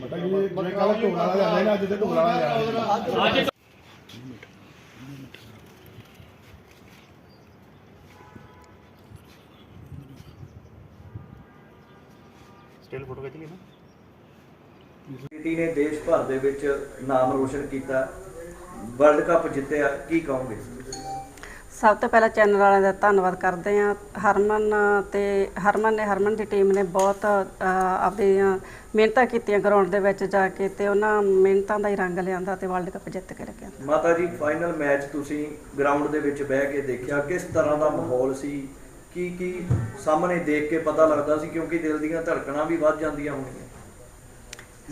ਬਟਾ ਜੀ ਜੇ ਕੱਲ ਢੋਲਾ ਵਾਲਾ ਜਾਂਦਾ ਨਾ ਅੱਜ ਤੇ ਢੋਲਾ ਵਾਲਾ ਜਾਂਦਾ ਸਟਿਲ ਫੋਟੋ ਖਿੱਚ ਲਈ ਨਾ। ਬੇਟੀ ਨੇ ਦੇਸ਼ ਭਰ ਦੇ ਵਿੱਚ ਨਾਮ ਰੋਸ਼ਨ ਕੀਤਾ। ਵਰਲਡ ਕੱਪ ਜਿੱਤਿਆ ਕੀ ਕਹੋਗੇ? ਸਭ ਤੋਂ ਪਹਿਲਾਂ ਚੈਨਲ ਵਾਲਿਆਂ ਦਾ ਧੰਨਵਾਦ ਕਰਦੇ ਹਾਂ। ਹਰਮਨ ਤੇ ਹਰਮਨ ਨੇ ਹਰਮਨ ਦੀ ਟੀਮ ਨੇ ਬਹੁਤ ਆਪਦੀਆਂ ਮਿਹਨਤਾਂ ਕੀਤੀਆਂ ਗਰਾਊਂਡ ਦੇ ਵਿੱਚ ਜਾ ਕੇ ਤੇ ਉਹਨਾਂ ਮਿਹਨਤਾਂ ਦਾ ਹੀ ਰੰਗ ਲਿਆਂਦਾ ਤੇ ਵਰਲਡ ਕੱਪ ਜਿੱਤ ਕੇ ਲੈ ਕੇ ਆਂਦਾ ਮਾਤਾ ਜੀ ਫਾਈਨਲ ਮੈਚ ਤੁਸੀਂ ਗਰਾਊਂਡ ਦੇ ਵਿੱਚ ਬਹਿ ਕੇ ਦੇਖਿਆ। ਕਿਸ ਤਰ੍ਹਾਂ ਦਾ ਮਾਹੌਲ ਸੀ? ਕੀ ਕੀ ਸਾਹਮਣੇ ਦੇਖ ਕੇ ਪਤਾ ਲੱਗਦਾ ਸੀ? ਕਿਉਂਕਿ ਦਿਲ ਦੀਆਂ ਧੜਕਣਾਂ ਵੀ ਵੱਧ ਜਾਂਦੀਆਂ ਹੋਣਗੀਆਂ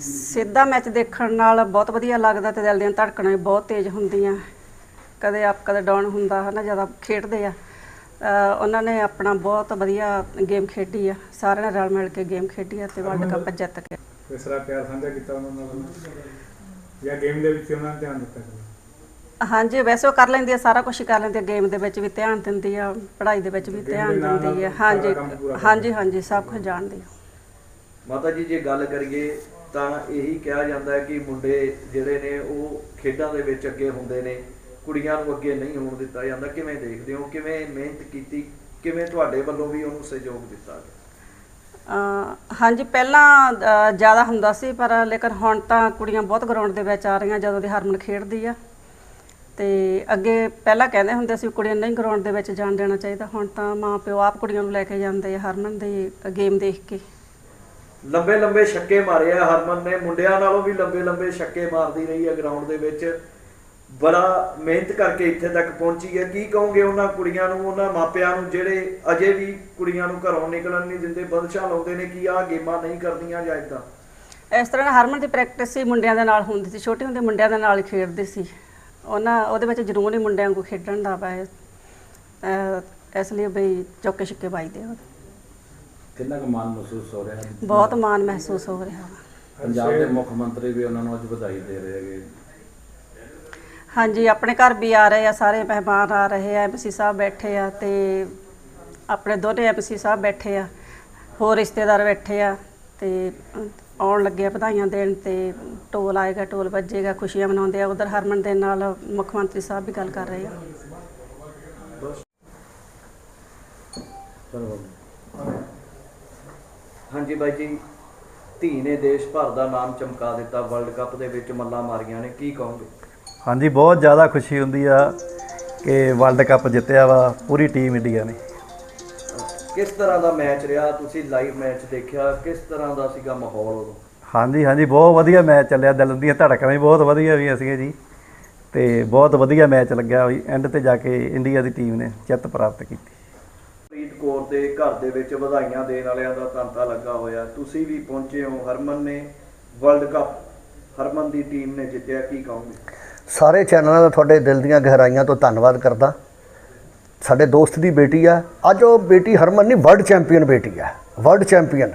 ਸਿੱਧਾ ਮੈਚ ਦੇਖਣ ਨਾਲ ਬਹੁਤ ਵਧੀਆ ਲੱਗਦਾ ਤੇ ਦਿਲ ਦੀਆਂ ਧੜਕਣਾਂ ਵੀ ਬਹੁਤ ਤੇਜ਼ ਹੁੰਦੀਆਂ। ਕਦੇ ਅਪ ਕਦੇ ਡਾਊਨ ਹੁੰਦਾ ਹਨਾ ਜ਼ਿਆਦਾ ਖੇਡਦੇ ਆ। ਉਹਨਾਂ ਨੇ ਆਪਣਾ ਬਹੁਤ ਵਧੀਆ ਗੇਮ ਖੇਡੀ ਆ। ਸਾਰਿਆਂ ਨੇ ਰਲ ਮਿਲ ਕੇ ਗੇਮ ਖੇਡੀ ਆ ਤੇ ਵਰਲਡ ਕੱਪ ਜਿੱਤ ਕੇ। ਤਰ੍ਹਾਂ ਪਿਆਰ ਸਾਂਝਾ ਕੀਤਾ ਉਹਨਾਂ ਨਾਲ। ਜਾਂ ਗੇਮ ਦੇ ਵਿੱਚ ਉਹਨਾਂ ਨੇ ਧਿਆਨ ਦਿੱਤਾ ਹਾਂਜੀ ਵੈਸੇ ਉਹ ਕਰ ਲੈਂਦੀ ਆ ਸਾਰਾ ਕੁਝ ਕਰ ਲੈਂਦੀ ਆ। ਗੇਮ ਦੇ ਵਿੱਚ ਵੀ ਧਿਆਨ ਦਿੰਦੀ ਆ ਪੜ੍ਹਾਈ ਦੇ ਵਿੱਚ ਵੀ ਦੇ ਧਿਆਨ ਨਾਲ ਦਿੰਦੀ ਆ। ਹਾਂਜੀ ਸਾਰਾ ਕੰਮ ਪੂਰਾ ਹਾਂਜੀ ਹਾਂਜੀ ਸਭ ਕੁਝ ਜਾਣਦੀ ਆ। ਮਾਤਾ ਜੀ ਜੇ ਗੱਲ ਕਰੀਏ ਤਾਂ ਇਹੀ ਕਿਹਾ ਜਾਂਦਾ ਹੈ ਕਿ ਮੁੰਡੇ ਜਿਹੜੇ ਨੇ ਉਹ ਖੇਡਾਂ ਦੇ ਵਿੱਚ ਅੱਗੇ ਹੁੰਦੇ ਨੇ। ਕੁੜੀਆਂ ਨੂੰ ਅੱਗੇ ਨਹੀਂ ਹੋਣ ਦਿੱਤਾ ਜਾਂਦਾ। ਕਿਵੇਂ ਦੇਖਦੇ ਹੋ? ਕਿਵੇਂ ਮਿਹਨਤ ਕੀਤੀ? ਕਿਵੇਂ ਤੁਹਾਡੇ ਵੱਲੋਂ ਵੀ ਉਹਨੂੰ ਸਹਿਯੋਗ ਦਿੱਤਾ ਗਿਆ? ਹਾਂਜੀ ਪਹਿਲਾਂ ਜ਼ਿਆਦਾ ਹੁੰਦਾ ਸੀ ਪਰ ਲੇਕਿਨ ਹੁਣ ਤਾਂ ਕੁੜੀਆਂ ਬਹੁਤ ਗਰਾਊਂਡ ਦੇ ਵਿੱਚ ਆ ਰਹੀਆਂ ਜਦੋਂ ਦੀ ਹਰਮਨ ਖੇਡਦੀ ਆ। ਤੇ ਅੱਗੇ ਪਹਿਲਾਂ ਕਹਿੰਦੇ ਹੁੰਦੇ ਸੀ ਕੁੜੀਆਂ ਨਹੀਂ ਗਰਾਊਂਡ ਦੇ ਵਿੱਚ ਜਾਣ ਦੇਣਾ ਚਾਹੀਦਾ। ਹੁਣ ਤਾਂ ਮਾਂ ਪਿਓ ਆਪ ਕੁੜੀਆਂ ਨੂੰ ਲੈ ਕੇ ਜਾਂਦੇ ਆ ਹਰਮਨ ਦੀ ਗੇਮ ਦੇਖ ਕੇ। ਲੰਬੇ ਲੰਬੇ ਛੱਕੇ ਮਾਰੇ ਆ ਹਰਮਨ ਨੇ। ਮੁੰਡਿਆਂ ਨਾਲੋਂ ਵੀ ਲੰਬੇ ਲੰਬੇ ਛੱਕੇ ਮਾਰਦੀ ਰਹੀ ਹੈ ਗਰਾਊਂਡ ਦੇ ਵਿੱਚ। ਬੜਾ ਮਿਹਨਤ ਕਰਕੇ ਇੱਥੇ ਤੱਕ ਪਹੁੰਚੀ ਹੈ। ਕੀ ਕਹੋਗੇ ਉਹਨਾਂ ਕੁੜੀਆਂ ਨੂੰ ਉਹਨਾਂ ਮਾਪਿਆਂ ਨੂੰ ਜਿਹੜੇ ਅਜੇ ਵੀ ਕੁੜੀਆਂ ਨੂੰ ਘਰੋਂ ਨਿਕਲਣ ਨਹੀਂ ਦਿੰਦੇ ਬੰਦਸ਼ਾਂ ਲਾਉਂਦੇ ਨੇ ਕਿ ਆਹ ਗੇਮਾਂ ਨਹੀਂ ਕਰਦੀਆਂ ਜਾਂ ਇਦਾਂ ਇਸ ਤਰ੍ਹਾਂ ਹਰਮਨ ਦੀ ਪ੍ਰੈਕਟਿਸ ਸੀ ਮੁੰਡਿਆਂ ਦੇ ਨਾਲ ਹੁੰਦੀ ਸੀ ਛੋਟੇ ਹੁੰਦੇ ਮੁੰਡਿਆਂ ਦੇ ਨਾਲ ਖੇਡਦੇ ਸੀ। ਉਹਨਾਂ ਉਹਦੇ ਵਿੱਚ ਜ਼ਰੂਰ ਹੀ ਮੁੰਡਿਆਂ ਨੂੰ ਖੇਡਣ ਦਾ ਵਾ ਅਹ ਇਸ ਲਈ ਬਈ ਚੌਕੇ ਛੱਕੇ ਵੱਜਦੇ ਆ। ਕਿੰਨਾ ਕੁ ਮਾਣ ਮਹਿਸੂਸ ਹੋ ਰਿਹਾ? ਬਹੁਤ ਮਾਣ ਮਹਿਸੂਸ ਹੋ ਰਿਹਾ ਪੰਜਾਬ ਦੇ ਮੁੱਖ ਮੰਤਰੀ ਵੀ ਉਹਨਾਂ ਨੂੰ ਅੱਜ ਵਧਾਈ ਦੇ ਰਹੇ ਹੈਗੇ। ਹਾਂਜੀ, ਆਪਣੇ ਘਰ ਵੀ ਆ ਰਹੇ ਆ, ਸਾਰੇ ਮਹਿਮਾਨ ਆ ਰਹੇ ਆ, ਐਮਸੀ ਸਾਹਿਬ ਬੈਠੇ ਆ ਤੇ ਆਪਣੇ ਦੋਨੇ ਐਮਸੀ ਸਾਹਿਬ ਬੈਠੇ ਆ, ਹੋਰ ਰਿਸ਼ਤੇਦਾਰ ਬੈਠੇ ਆ ਤੇ ਆਉਣ ਲੱਗੇ ਆ ਵਧਾਈਆਂ ਦੇਣ ਤੇ ਟੋਲ ਆਏਗਾ ਟੋਲ ਵੱਜੇਗਾ, ਖੁਸ਼ੀਆਂ ਮਨਾਉਂਦੇ ਆ, ਉਧਰ ਹਰਮਨ ਦੇ ਨਾਲ ਮੁੱਖ ਮੰਤਰੀ ਸਾਹਿਬ ਵੀ ਗੱਲ ਕਰ ਰਹੇ ਆ। ਹਾਂਜੀ ਬਾਈ ਜੀ, ਧੀ ਨੇ ਦੇਸ਼ ਭਰ ਦਾ ਨਾਮ ਚਮਕਾ ਦਿੱਤਾ, ਵਰਲਡ ਕੱਪ ਦੇ ਵਿੱਚ ਮੱਲਾਂ ਮਾਰੀਆਂ ਨੇ, ਕੀ ਕਹੋਗੇ? ਹਾਂਜੀ ਬਹੁਤ ਜ਼ਿਆਦਾ ਖੁਸ਼ੀ ਹੁੰਦੀ ਆ ਕਿ ਵਰਲਡ ਕੱਪ ਜਿੱਤਿਆ ਵਾ ਪੂਰੀ ਟੀਮ ਇੰਡੀਆ ਨੇ। ਕਿਸ ਤਰ੍ਹਾਂ ਦਾ ਮੈਚ ਰਿਹਾ? ਤੁਸੀਂ ਲਾਈਵ ਮੈਚ ਦੇਖਿਆ ਕਿਸ ਤਰ੍ਹਾਂ ਦਾ ਸੀਗਾ ਮਾਹੌਲ ਉਦੋਂ? ਹਾਂਜੀ ਹਾਂਜੀ ਬਹੁਤ ਵਧੀਆ ਮੈਚ ਚੱਲਿਆ ਦਿਲ ਦੀਆਂ ਧੜਕਣਾਂ ਵੀ ਬਹੁਤ ਵਧੀਆ ਵੀ ਸੀਗੀਆਂ ਜੀ। ਤੇ ਬਹੁਤ ਵਧੀਆ ਮੈਚ ਲੱਗਿਆ ਐਂਡ ਤੇ ਜਾ ਕੇ ਇੰਡੀਆ ਦੀ ਟੀਮ ਨੇ ਜਿੱਤ ਪ੍ਰਾਪਤ ਕੀਤੀ। ਪ੍ਰੀਤ ਕੌਰ ਦੇ ਘਰ ਦੇ ਵਿੱਚ ਵਧਾਈਆਂ ਦੇਣ ਵਾਲਿਆਂ ਦਾ ਤਾਂਤਾ ਲੱਗਾ ਹੋਇਆ। ਤੁਸੀਂ ਵੀ ਪਹੁੰਚੇ ਹੋ ਹਰਮਨ ਨੇ ਵਰਲਡ ਕੱਪ ਹਰਮਨ ਦੀ ਟੀਮ ਨੇ ਜਿੱਤਿਆ ਕੀ ਕਹੋਗੇ? ਸਾਰੇ ਚੈਨਲਾਂ ਦਾ ਤੁਹਾਡੇ ਦਿਲ ਦੀਆਂ ਗਹਿਰਾਈਆਂ ਤੋਂ ਧੰਨਵਾਦ ਕਰਦਾ। ਸਾਡੇ ਦੋਸਤ ਦੀ ਬੇਟੀ ਆ। ਅੱਜ ਉਹ ਬੇਟੀ ਹਰਮਨ ਨਹੀਂ ਵਰਲਡ ਚੈਂਪੀਅਨ ਬੇਟੀ ਆ। ਵਰਲਡ ਚੈਂਪੀਅਨ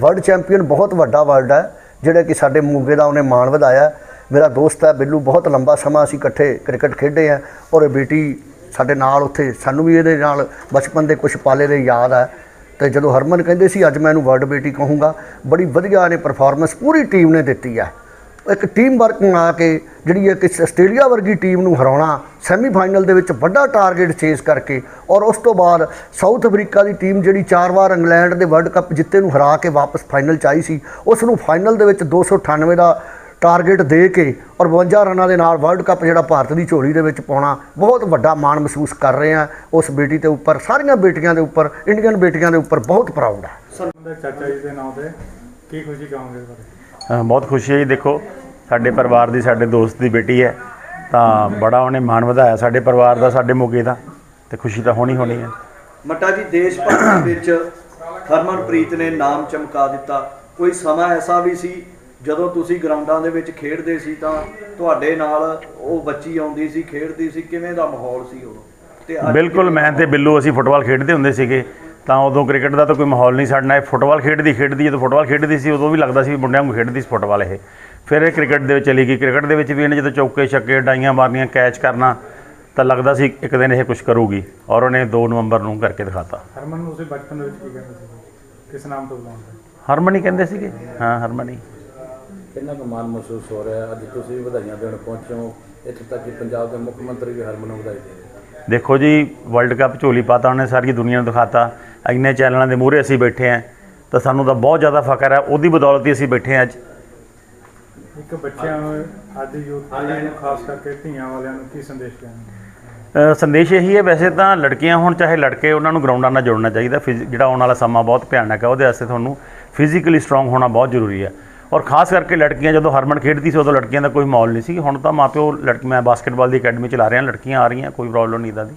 ਵਰਲਡ ਚੈਂਪੀਅਨ ਬਹੁਤ ਵੱਡਾ ਵਰਲਡ ਹੈ ਜਿਹੜਾ ਕਿ ਸਾਡੇ ਮੂਗੇ ਦਾ ਉਹਨੇ ਮਾਣ ਵਧਾਇਆ। ਮੇਰਾ ਦੋਸਤ ਹੈ ਬਿੱਲੂ, ਬਹੁਤ ਲੰਬਾ ਸਮਾਂ ਅਸੀਂ ਇਕੱਠੇ ਕ੍ਰਿਕਟ ਖੇਡੇ ਆ ਔਰ ਇਹ ਬੇਟੀ ਸਾਡੇ ਨਾਲ ਉੱਥੇ, ਸਾਨੂੰ ਵੀ ਇਹਦੇ ਨਾਲ ਬਚਪਨ ਦੇ ਕੁਝ ਪਾਲੇ ਦੇ ਯਾਦ ਆ। ਤੇ ਜਦੋਂ ਹਰਮਨ ਕਹਿੰਦੇ ਸੀ, ਅੱਜ ਮੈਂ ਇਹਨੂੰ ਵਰਲਡ ਬੇਟੀ ਕਹੂੰਗਾ। ਬੜੀ ਵਧੀਆ ਨੇ ਪਰਫਾਰਮੈਂਸ ਪੂਰੀ ਟੀਮ ਨੇ ਦਿੱਤੀ ਆ। ਇੱਕ ਟੀਮ ਵਰਕ ਬਣਾ ਕੇ ਜਿਹੜੀ ਹੈ ਇੱਕ ਆਸਟ੍ਰੇਲੀਆ ਵਰਗੀ ਟੀਮ ਨੂੰ ਹਰਾਉਣਾ ਸੈਮੀਫਾਈਨਲ ਦੇ ਵਿੱਚ ਵੱਡਾ ਟਾਰਗੇਟ ਚੇਸ ਕਰਕੇ ਔਰ ਉਸ ਤੋਂ ਬਾਅਦ ਸਾਊਥ ਅਫਰੀਕਾ ਦੀ ਟੀਮ ਜਿਹੜੀ ਚਾਰ ਵਾਰ ਇੰਗਲੈਂਡ ਦੇ ਵਰਲਡ ਕੱਪ ਜਿੱਤੇ ਨੂੰ ਹਰਾ ਕੇ ਵਾਪਸ ਫਾਈਨਲ ਚ ਆਈ ਸੀ, ਉਸ ਨੂੰ ਫਾਈਨਲ ਦੇ ਵਿੱਚ 298 ਦਾ ਟਾਰਗੇਟ ਦੇ ਕੇ ਔਰ 52 ਰਨਾਂ ਦੇ ਨਾਲ ਵਰਲਡ ਕੱਪ ਜਿਹੜਾ ਭਾਰਤ ਦੀ ਝੋਲੀ ਦੇ ਵਿੱਚ ਪਾਉਣਾ, ਬਹੁਤ ਵੱਡਾ ਮਾਣ ਮਹਿਸੂਸ ਕਰ ਰਹੇ ਆ ਉਸ ਬੇਟੀ ਦੇ ਉੱਪਰ, ਸਾਰੀਆਂ ਬੇਟੀਆਂ ਦੇ ਉੱਪਰ ਇੰਡੀਅਨ ਬੇਟੀਆਂ ਦੇ ਉੱਪਰ ਬਹੁਤ ਪ੍ਰਾਊਡ ਹੈ। ਉਹਦੇ ਚਾਚਾ ਜੀ ਦੇ ਨਾਮ ਤੇ ਕੀ ਖੁਸ਼ੀ ਕਹਾਂਗੇ ਇਸ ਬਾਰੇ? ਬਹੁਤ ਖੁਸ਼ੀ ਹੈ ਜੀ। ਦੇਖੋ ਸਾਡੇ ਪਰਿਵਾਰ ਦੀ ਸਾਡੇ ਦੋਸਤ ਦੀ ਬੇਟੀ ਹੈ ਤਾਂ ਬੜਾ ਉਹਨੇ ਮਾਣ ਵਧਾਇਆ ਸਾਡੇ ਪਰਿਵਾਰ ਦਾ ਸਾਡੇ ਮੋਗੇ ਦਾ ਤੇ ਖੁਸ਼ੀ ਤਾਂ ਹੋਣੀ ਹੋਣੀ ਹੈ। ਮੱਟਾ ਜੀ ਦੇਸ਼ ਭਰ ਦੇ ਵਿੱਚ ਹਰਮਨਪ੍ਰੀਤ ਨੇ ਨਾਮ ਚਮਕਾ ਦਿੱਤਾ। ਕੋਈ ਸਮਾਂ ਐਸਾ ਵੀ ਸੀ ਜਦੋਂ ਤੁਸੀਂ ਗਰਾਊਂਡਾਂ ਦੇ ਵਿੱਚ ਖੇਡਦੇ ਸੀ ਤਾਂ ਤੁਹਾਡੇ ਨਾਲ ਉਹ ਬੱਚੀ ਆਉਂਦੀ ਸੀ ਖੇਡਦੀ ਸੀ ਕਿਵੇਂ ਦਾ ਮਾਹੌਲ ਸੀ ਉਹ? ਤੇ ਬਿਲਕੁਲ ਮੈਂ ਤੇ ਬਿੱਲੂ ਅਸੀਂ ਫੁੱਟਬਾਲ ਖੇਡਦੇ ਹੁੰਦੇ ਸੀਗੇ। ਤਾਂ ਉਦੋਂ ਕ੍ਰਿਕਟ ਦਾ ਤਾਂ ਕੋਈ ਮਾਹੌਲ ਨਹੀਂ ਸਾਡੇ। ਨਾਲ ਇਹ ਫੁੱਟਬਾਲ ਖੇਡਦੀ ਖੇਡਦੀ ਜਦੋਂ ਫੁੱਟਬਾਲ ਖੇਡਦੀ ਸੀ ਉਦੋਂ ਵੀ ਲੱਗਦਾ ਸੀ ਮੁੰਡਿਆਂ ਨੂੰ ਖੇਡਦੀ ਸੀ ਫੁੱਟਬਾਲ ਇਹ। ਫਿਰ ਇਹ ਕ੍ਰਿਕਟ ਦੇ ਵਿੱਚ ਚਲੀ ਗਈ। ਕ੍ਰਿਕਟ ਦੇ ਵਿੱਚ ਵੀ ਇਹਨੇ ਜਦੋਂ ਚੌਕੇ ਛੱਕੇ ਡਾਈਆਂ ਮਾਰਨੀਆਂ ਕੈਚ ਕਰਨਾ ਤਾਂ ਲੱਗਦਾ ਸੀ ਇੱਕ ਦਿਨ ਇਹ ਕੁਝ ਕਰੂਗੀ। ਔਰ ਉਹਨੇ 2 ਨਵੰਬਰ ਨੂੰ ਕਰਕੇ ਦਿਖਾਤਾ। ਹਰਮਨ ਨੂੰ ਤੁਸੀਂ ਬਚਪਨ ਦੇ ਵਿੱਚ ਕੀ ਕਹਿੰਦੇ ਸੀ ਕਿਸ ਨਾਮ ਤੋਂ ਬੁਲਾਉਂਦੇ ਹਰਮਨ ਹੀ ਕਹਿੰਦੇ ਸੀਗੇ? ਹਾਂ ਹਰਮਨ। ਹੀ ਕਿੰਨਾ ਕੁ ਮਾਣ ਮਹਿਸੂਸ ਹੋ ਰਿਹਾ? ਅੱਜ ਤੁਸੀਂ ਵੀ ਵਧਾਈਆਂ ਦੇਣ ਪਹੁੰਚੇ ਹੋ। ਇੱਥੇ ਤੱਕ ਕਿ ਪੰਜਾਬ ਦੇ ਮੁੱਖ ਮੰਤਰੀ ਵੀ ਹਰਮਨ ਨੂੰ ਵਧਾਈ ਦੇ। ਦੇਖੋ ਜੀ ਵਰਲਡ ਕੱਪ ਝੋਲੀ ਪਾਤਾ ਉਹਨੇ ਸਾਰੀ ਦੁਨੀਆ ਨੂੰ ਦਿਖਾਤਾ। ਇੰਨੇ ਚੈਨਲਾਂ ਦੇ ਮੂਹਰੇ ਅਸੀਂ ਬੈਠੇ ਆਂ ਤਾਂ ਸਾਨੂੰ ਤਾਂ ਬਹੁਤ ਜ਼ਿਆਦਾ ਫਖਰ ਹੈ ਉਹਦੀ ਬਦੌਲਤ ਹੀ ਅਸੀਂ ਬੈਠੇ ਆਂ ਅੱਜ। ਇੱਕ ਬੱਚਿਆਂ ਨੂੰ ਅੱਜ ਯੂਥ ਨੂੰ ਖਾਸ ਕਰਕੇ ਧੀਆਂ ਵਾਲਿਆਂ ਨੂੰ ਕੀ ਸੰਦੇਸ਼ ਦੇਣਾ? ਸੰਦੇਸ਼ ਇਹੀ ਹੈ ਵੈਸੇ ਤਾਂ ਲੜਕੀਆਂ ਹੋਣ ਚਾਹੇ ਲੜਕੇ ਉਹਨਾਂ ਨੂੰ ਗਰਾਊਂਡਾਂ ਨਾਲ ਜੋੜਨਾ ਚਾਹੀਦਾ ਫਿਜ਼ੀ- ਜਿਹੜਾ ਆਉਣ ਵਾਲਾ ਸਮਾਂ ਬਹੁਤ ਭਿਆਨਕ ਹੈ ਉਹਦੇ ਵਾਸਤੇ ਤੁਹਾਨੂੰ ਫਿਜ਼ੀਕਲੀ ਸਟਰੋਂਗ ਹੋਣਾ ਬਹੁਤ ਜ਼ਰੂਰੀ ਹੈ। ਔਰ ਖਾਸ ਕਰਕੇ ਲੜਕੀਆਂ ਜਦੋਂ ਹਰਮਨ ਖੇਡਦੀ ਸੀ ਉਦੋਂ ਲੜਕੀਆਂ ਦਾ ਕੋਈ ਮਾਹੌਲ ਨਹੀਂ ਸੀ। ਹੁਣ ਤਾਂ ਮਾਪਿਓ ਲੜਕੀ ਮੈਂ ਬਾਸਕਟਬਾਲ ਦੀ ਅਕੈਡਮੀ ਚਲਾ ਰਿਹਾ ਲੜਕੀਆਂ ਆ ਰਹੀਆਂ ਕੋਈ ਪ੍ਰੋਬਲਮ ਨਹੀਂ ਇੱਦਾਂ ਦੀ।